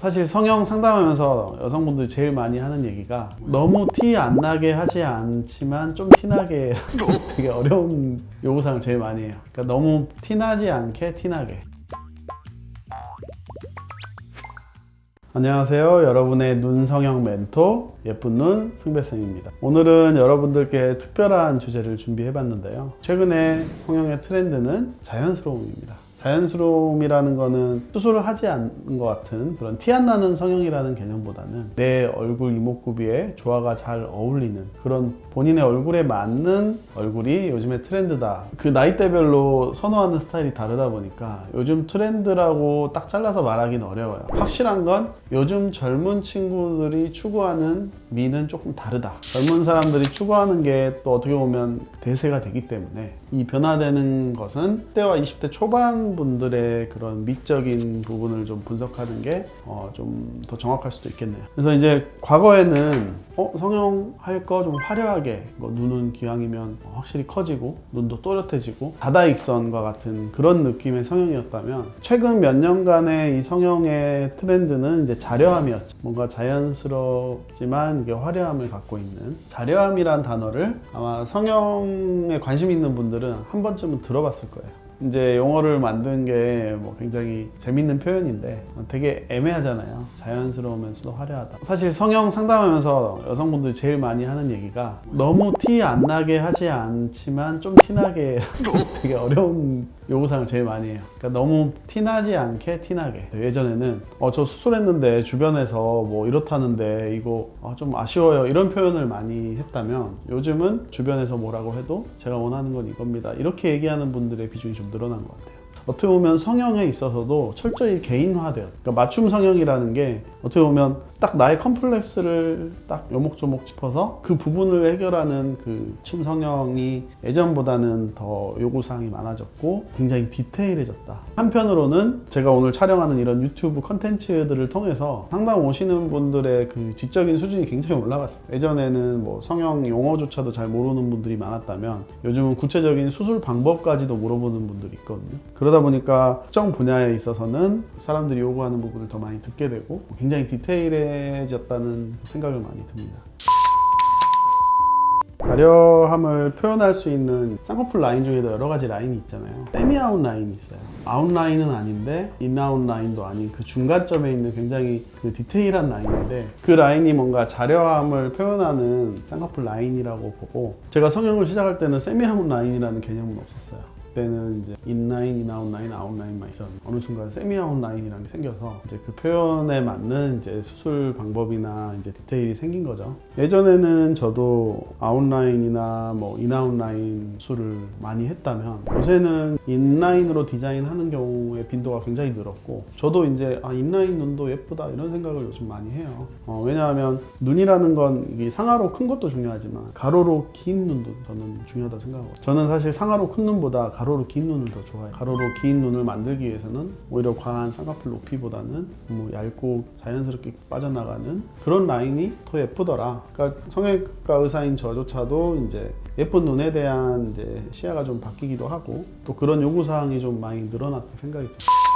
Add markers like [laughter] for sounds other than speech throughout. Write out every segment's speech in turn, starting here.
사실 성형 상담하면서 여성분들이 제일 많이 하는 얘기가 너무 티 안 나게 하지 않지만 좀 티나게 [laughs] 되게 어려운 요구사항을 제일 많이 해요. 그러니까 너무 티나지 않게 티나게. 안녕하세요. 여러분의 눈 성형 멘토 예쁜 눈 승배쌤입니다. 오늘은 여러분들께 특별한 주제를 준비해 봤는데요. 최근에 성형의 트렌드는 자연스러움입니다. 자연스러움이라는 거는 수술을 하지 않은 것 같은 그런 티 안 나는 성형이라는 개념보다는 내 얼굴 이목구비에 조화가 잘 어울리는 그런 본인의 얼굴에 맞는 얼굴이 요즘의 트렌드다. 그 나이대별로 선호하는 스타일이 다르다 보니까 요즘 트렌드라고 딱 잘라서 말하기는 어려워요. 확실한 건 요즘 젊은 친구들이 추구하는 미는 조금 다르다. 젊은 사람들이 추구하는 게 또 어떻게 보면 대세가 되기 때문에 이 변화되는 것은 10대와 20대 초반 분들의 그런 미적인 부분을 좀 분석하는 게 좀 더 정확할 수도 있겠네요. 그래서 이제 과거에는 어, 성형 할 거 좀 화려하게 뭐 눈은 기왕이면 확실히 커지고 눈도 또렷해지고 다다익선과 같은 그런 느낌의 성형이었다면 최근 몇 년간의 이 성형의 트렌드는 이제 자려함이었죠. 뭔가 자연스럽지만 화려함을 갖고 있는 자려함이란 단어를 아마 성형에 관심 있는 분들은 한 번쯤은 들어봤을 거예요. 이제 용어를 만든 게 뭐 굉장히 재밌는 표현인데 되게 애매하잖아요. 자연스러우면서도 화려하다. 사실 성형 상담하면서 여성분들이 제일 많이 하는 얘기가 너무 티 안 나게 하지 않지만 좀 티나게 [laughs] 되게 어려운 요구사항을 제일 많이 해요. 그러니까 너무 티나지 않게 티나게. 예전에는 어, 저 수술했는데 주변에서 뭐 이렇다는데 이거 어, 좀 아쉬워요. 이런 표현을 많이 했다면 요즘은 주변에서 뭐라고 해도 제가 원하는 건 이겁니다. 이렇게 얘기하는 분들의 비중이 좀 늘어난 것 같아요. 어떻게 보면 성형에 있어서도 철저히 개인화돼요. 그러니까 맞춤 성형이라는 게 어떻게 보면 딱 나의 컴플렉스를 딱 요목조목 짚어서 그 부분을 해결하는 그 춤 성형이 예전보다는 더 요구사항이 많아졌고 굉장히 디테일해졌다. 한편으로는 제가 오늘 촬영하는 이런 유튜브 컨텐츠들을 통해서 상담 오시는 분들의 그 지적인 수준이 굉장히 올라갔어요. 예전에는 뭐 성형 용어조차도 잘 모르는 분들이 많았다면 요즘은 구체적인 수술 방법까지도 물어보는 분들이 있거든요. 그러다 보니까 특정 분야에 있어서는 사람들이 요구하는 부분을 더 많이 듣게 되고 굉장히 디테일해졌다는 생각을 많이 듭니다. 가려함을 표현할 수 있는 쌍꺼풀 라인 중에도 여러 가지 라인이 있잖아요. 세미 아웃 라인이 있어요. 아웃 라인은 아닌데 인아웃 라인도 아닌 그 중간점에 있는 굉장히 그 디테일한 라인인데 그 라인이 뭔가 자려함을 표현하는 쌍꺼풀 라인이라고 보고 제가 성형을 시작할 때는 세미 아웃 라인이라는 개념은 없었어요. 그때는 이제 인라인, 인아웃라인, 아웃라인만 있었는데 어느 순간 세미 아웃라인이라는 게 생겨서 이제 그 표현에 맞는 이제 수술 방법이나 이제 디테일이 생긴 거죠. 예전에는 저도 아웃라인이나 뭐 인아웃라인 수술을 많이 했다면 요새는 인라인으로 디자인하는 경우의 빈도가 굉장히 늘었고 저도 이제 아 인라인 눈도 예쁘다 이런 생각을 요즘 많이 해요. 어, 왜냐하면 눈이라는 건 상하로 큰 것도 중요하지만 가로로 긴 눈도 저는 중요하다고 생각하고 저는 사실 상하로 큰 눈보다 가로로 긴 눈을 더 좋아해요. 가로로 긴 눈을 만들기 위해서는 오히려 과한 쌍꺼풀 높이보다는 뭐 얇고 자연스럽게 빠져나가는 그런 라인이 더 예쁘더라. 그러니까 성형외과 의사인 저조차도 이제 예쁜 눈에 대한 이제 시야가 좀 바뀌기도 하고 또 그런 요구 사항이 좀 많이 늘어났다 생각이 들어요.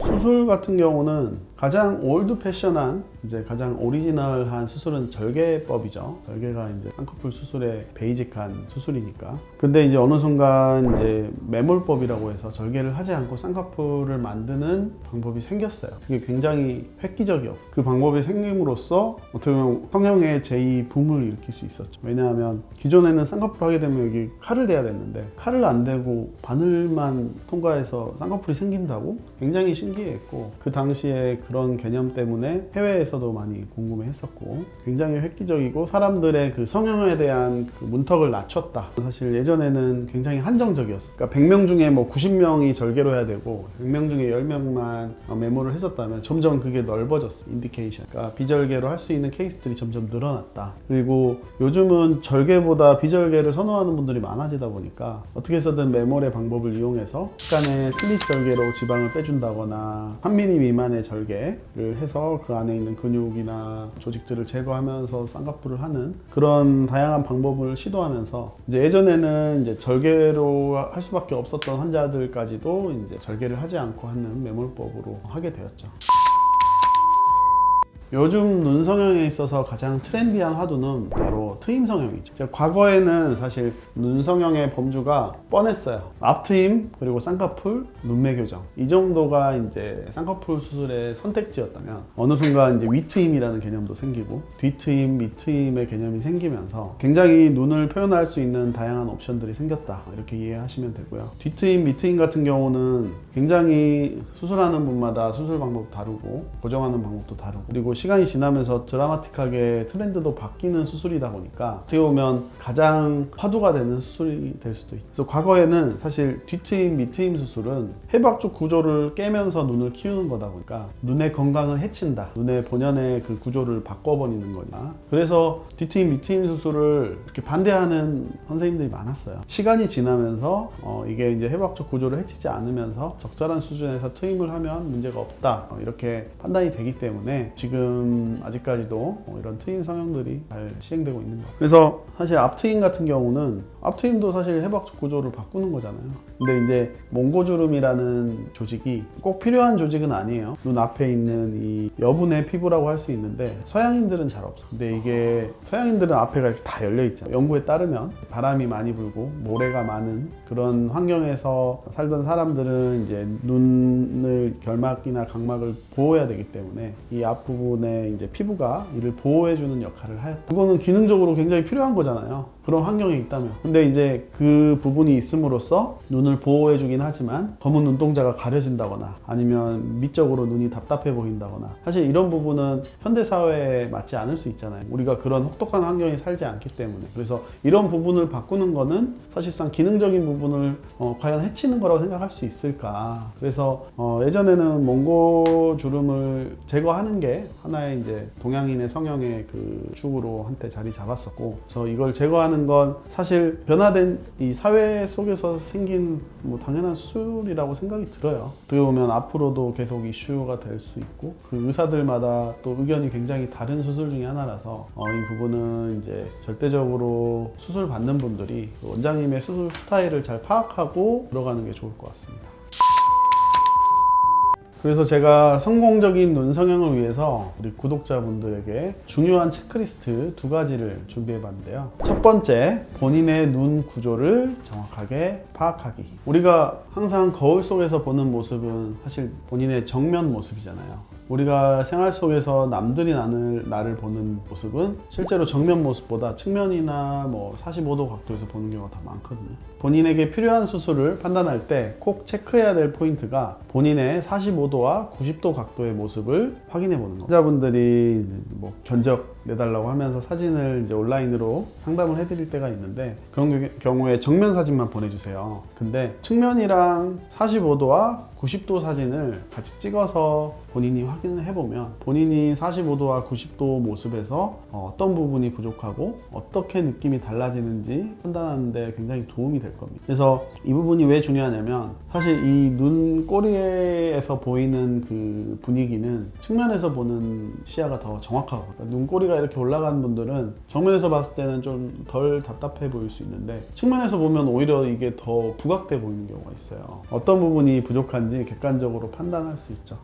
수술 같은 경우는 가장 올드 패션한 이제 가장 오리지널한 수술은 절개법이죠. 절개가 이제 쌍꺼풀 수술의 베이직한 수술이니까. 근데 이제 어느 순간 이제 매몰법이라고 해서 절개를 하지 않고 쌍꺼풀을 만드는 방법이 생겼어요. 그게 굉장히 획기적이었고 그 방법이 생김으로써 어떻게 보면 성형의 제2 붐을 일으킬 수 있었죠. 왜냐하면 기존에는 쌍꺼풀 하게 되면 여기 칼을 대야 됐는데 칼을 안 대고 바늘만 통과해서 쌍꺼풀이 생긴다고 굉장히 신 기했고 그 당시에 그런 개념 때문에 해외에서도 많이 궁금해 했었고 굉장히 획기적이고 사람들의 그 성형에 대한 그 문턱을 낮췄다. 사실 예전에는 굉장히 한정적이었어. 그러니까 100명 중에 뭐 90명이 절개로 해야 되고 100명 중에 10명만 메모를 했었다면 점점 그게 넓어졌어. 인디케이션. 그러니까 비절개로 할 수 있는 케이스들이 점점 늘어났다. 그리고 요즘은 절개보다 비절개를 선호하는 분들이 많아지다 보니까 어떻게 해서든 메모의 방법을 이용해서 약간의 슬릿 절개로 지방을 빼준다거 나 3mm 미만의 절개를 해서 그 안에 있는 근육이나 조직들을 제거하면서 쌍꺼풀을 하는 그런 다양한 방법을 시도하면서 이제 예전에는 이제 절개로 할 수밖에 없었던 환자들까지도 이제 절개를 하지 않고 하는 매몰법으로 하게 되었죠. 요즘 눈 성형에 있어서 가장 트렌디한 화두는 바로 트임 성형이죠. 과거에는 사실 눈 성형의 범주가 뻔했어요. 앞트임 그리고 쌍꺼풀, 눈매 교정 이 정도가 이제 쌍꺼풀 수술의 선택지였다면 어느 순간 이제 위트임이라는 개념도 생기고 뒤트임, 밑트임의 개념이 생기면서 굉장히 눈을 표현할 수 있는 다양한 옵션들이 생겼다 이렇게 이해하시면 되고요. 뒤트임, 밑트임 같은 경우는 굉장히 수술하는 분마다 수술 방법 다르고 고정하는 방법도 다르고 그리고 시간이 지나면서 드라마틱하게 트렌드도 바뀌는 수술이다 보니까 어떻게 보면 가장 화두가 되는 수술이 될 수도 있죠. 그래서 과거에는 사실 뒤트임, 밑트임 수술은 해박 쪽 구조를 깨면서 눈을 키우는 거다 보니까 눈의 건강을 해친다. 눈의 본연의 그 구조를 바꿔버리는 거냐. 그래서 뒤트임, 밑트임 수술을 이렇게 반대하는 선생님들이 많았어요. 시간이 지나면서 어, 이게 이제 해박 쪽 구조를 해치지 않으면서 적절한 수준에서 트임을 하면 문제가 없다. 어, 이렇게 판단이 되기 때문에 지금 아직까지도 어, 이런 트임 성형들이 잘 시행되고 있는 거예요. 그래서 사실 앞트임 같은 경우는 앞트임도 사실 해박 쪽 구조를 바꾸는 거잖아요. 근데 이제 몽고주름이라는 조직이 꼭 필요한 조직은 아니에요. 눈 앞에 있는 이 여분의 피부라고 할 수 있는데 서양인들은 잘 없어. 근데 이게 서양인들은 앞에가 이렇게 다 열려 있잖아요. 연구에 따르면 바람이 많이 불고 모래가 많은 그런 환경에서 살던 사람들은 이제 눈을 결막이나 각막을 보호해야 되기 때문에 이 앞부분에 이제 피부가 이를 보호해주는 역할을 하였다. 그거는 기능적으로 굉장히 필요한 거잖아요. 그런 환경에 있다면. 근데 이제 그 부분이 있음으로써 눈을 보호해 주긴 하지만 검은 눈동자가 가려진다거나 아니면 미적으로 눈이 답답해 보인다거나 사실 이런 부분은 현대 사회에 맞지 않을 수 있잖아요. 우리가 그런 혹독한 환경에 살지 않기 때문에. 그래서 이런 부분을 바꾸는 거는 사실상 기능적인 부분을 어, 과연 해치는 거라고 생각할 수 있을까. 그래서 어, 예전에는 몽고 주름을 제거하는 게 하나의 이제 동양인의 성형의 그 축으로 한때 자리 잡았었고, 그래서 이걸 제거하는 건 사실 변화된 이 사회 속에서 생긴 뭐 당연한 수술이라고 생각이 들어요. 어떻게 보면 앞으로도 계속 이슈가 될 수 있고, 그 의사들마다 또 의견이 굉장히 다른 수술 중에 하나라서 어, 이 부분은 이제 절대적으로 수술 받는 분들이 그 원장님의 수술 스타일을 잘 파악하고 들어가는 게 좋을 것 같습니다. 그래서 제가 성공적인 눈 성형을 위해서 우리 구독자분들에게 중요한 체크리스트 두 가지를 준비해 봤는데요. 첫 번째, 본인의 눈 구조를 정확하게 파악하기. 우리가 항상 거울 속에서 보는 모습은 사실 본인의 정면 모습이잖아요. 우리가 생활 속에서 남들이 나를, 나를 보는 모습은 실제로 정면 모습보다 측면이나 뭐 45도 각도에서 보는 경우가 더 많거든요. 본인에게 필요한 수술을 판단할 때 꼭 체크해야 될 포인트가 본인의 45도와 90도 각도의 모습을 확인해 보는 거예요. 환자분들이 뭐 견적 내달라고 하면서 사진을 이제 온라인으로 상담을 해드릴 때가 있는데 그런 경우에 정면 사진만 보내주세요. 근데 측면이랑 45도와 90도 사진을 같이 찍어서 본인이 확인을 해보면 본인이 45도와 90도 모습에서 어, 어떤 부분이 부족하고 어떻게 느낌이 달라지는지 판단하는데 굉장히 도움이 될 겁니다. 그래서 이 부분이 왜 중요하냐면 사실 이 눈 꼬리에서 보이는 그 분위기는 측면에서 보는 시야가 더. 그러니까 눈꼬리가 이렇게 올라간 분들은 정면에서 봤을 때는 좀 덜 답답해 보일 수 있는데 측면에서 보면 오히려 이게 더 부각돼 보이는 경우가 있어요. 어떤 부분이 부족한지 객관적으로 판단할 수 있죠.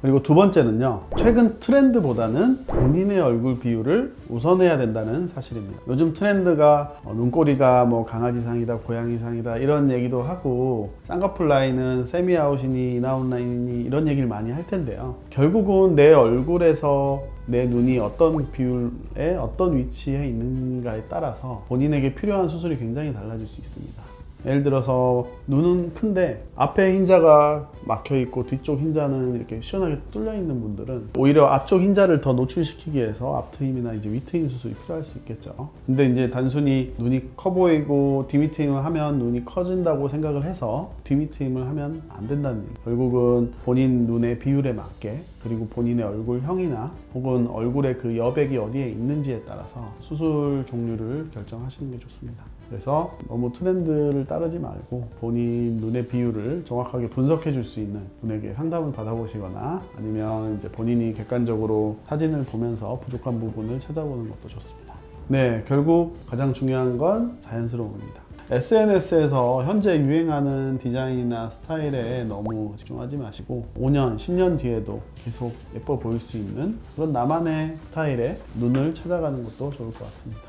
그리고 두 번째는요, 최근 트렌드보다는 본인의 얼굴 비율을 우선해야 된다는 사실입니다. 요즘 트렌드가 어, 눈꼬리가 뭐 강아지상이다, 고양이상이다 이런 얘기도 하고 쌍꺼풀 라인은 세미 아웃이니 인아웃 라인이니 이런 얘기를 많이 할 텐데요. 결국은 내 얼굴에서 내 눈이 어떤 비율에 어떤 위치에 있는가에 따라서 본인에게 필요한 수술이 굉장히 달라질 수 있습니다. 예를 들어서 눈은 큰데 앞에 흰자가 막혀 있고 뒤쪽 흰자는 이렇게 시원하게 뚫려 있는 분들은 오히려 앞쪽 흰자를 더 노출시키기 위해서 앞트임이나 이제 위트임 수술이 필요할 수 있겠죠. 근데 이제 단순히 눈이 커 보이고 뒤미트임을 하면 눈이 커진다고 생각을 해서 뒤미트임을 하면 안 된다는 얘기. 결국은 본인 눈의 비율에 맞게 그리고 본인의 얼굴형이나 혹은 얼굴의 그 여백이 어디에 있는지에 따라서 수술 종류를 결정하시는 게 좋습니다. 그래서 너무 트렌드를 따르지 말고 본인 눈의 비율을 정확하게 분석해 줄 수 있는 분에게 상담을 받아보시거나 아니면 이제 본인이 객관적으로 사진을 보면서 부족한 부분을 찾아보는 것도 좋습니다. 네, 결국 가장 중요한 건 자연스러움입니다. SNS에서 현재 유행하는 디자인이나 스타일에 너무 집중하지 마시고 5년, 10년 뒤에도 계속 예뻐 보일 수 있는 그런 나만의 스타일의 눈을 찾아가는 것도 좋을 것 같습니다.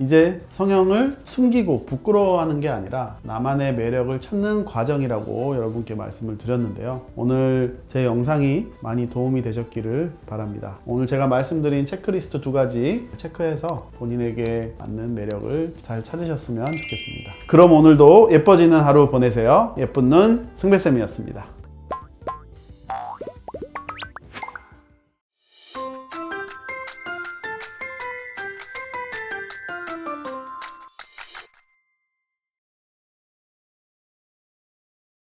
이제 성형을 숨기고 부끄러워하는 게 아니라 나만의 매력을 찾는 과정이라고 여러분께 말씀을 드렸는데요. 오늘 제 영상이 많이 도움이 되셨기를 바랍니다. 오늘 제가 말씀드린 체크리스트 두 가지 체크해서 본인에게 맞는 매력을 잘 찾으셨으면 좋겠습니다. 그럼 오늘도 예뻐지는 하루 보내세요. 예쁜 눈 승배쌤이었습니다.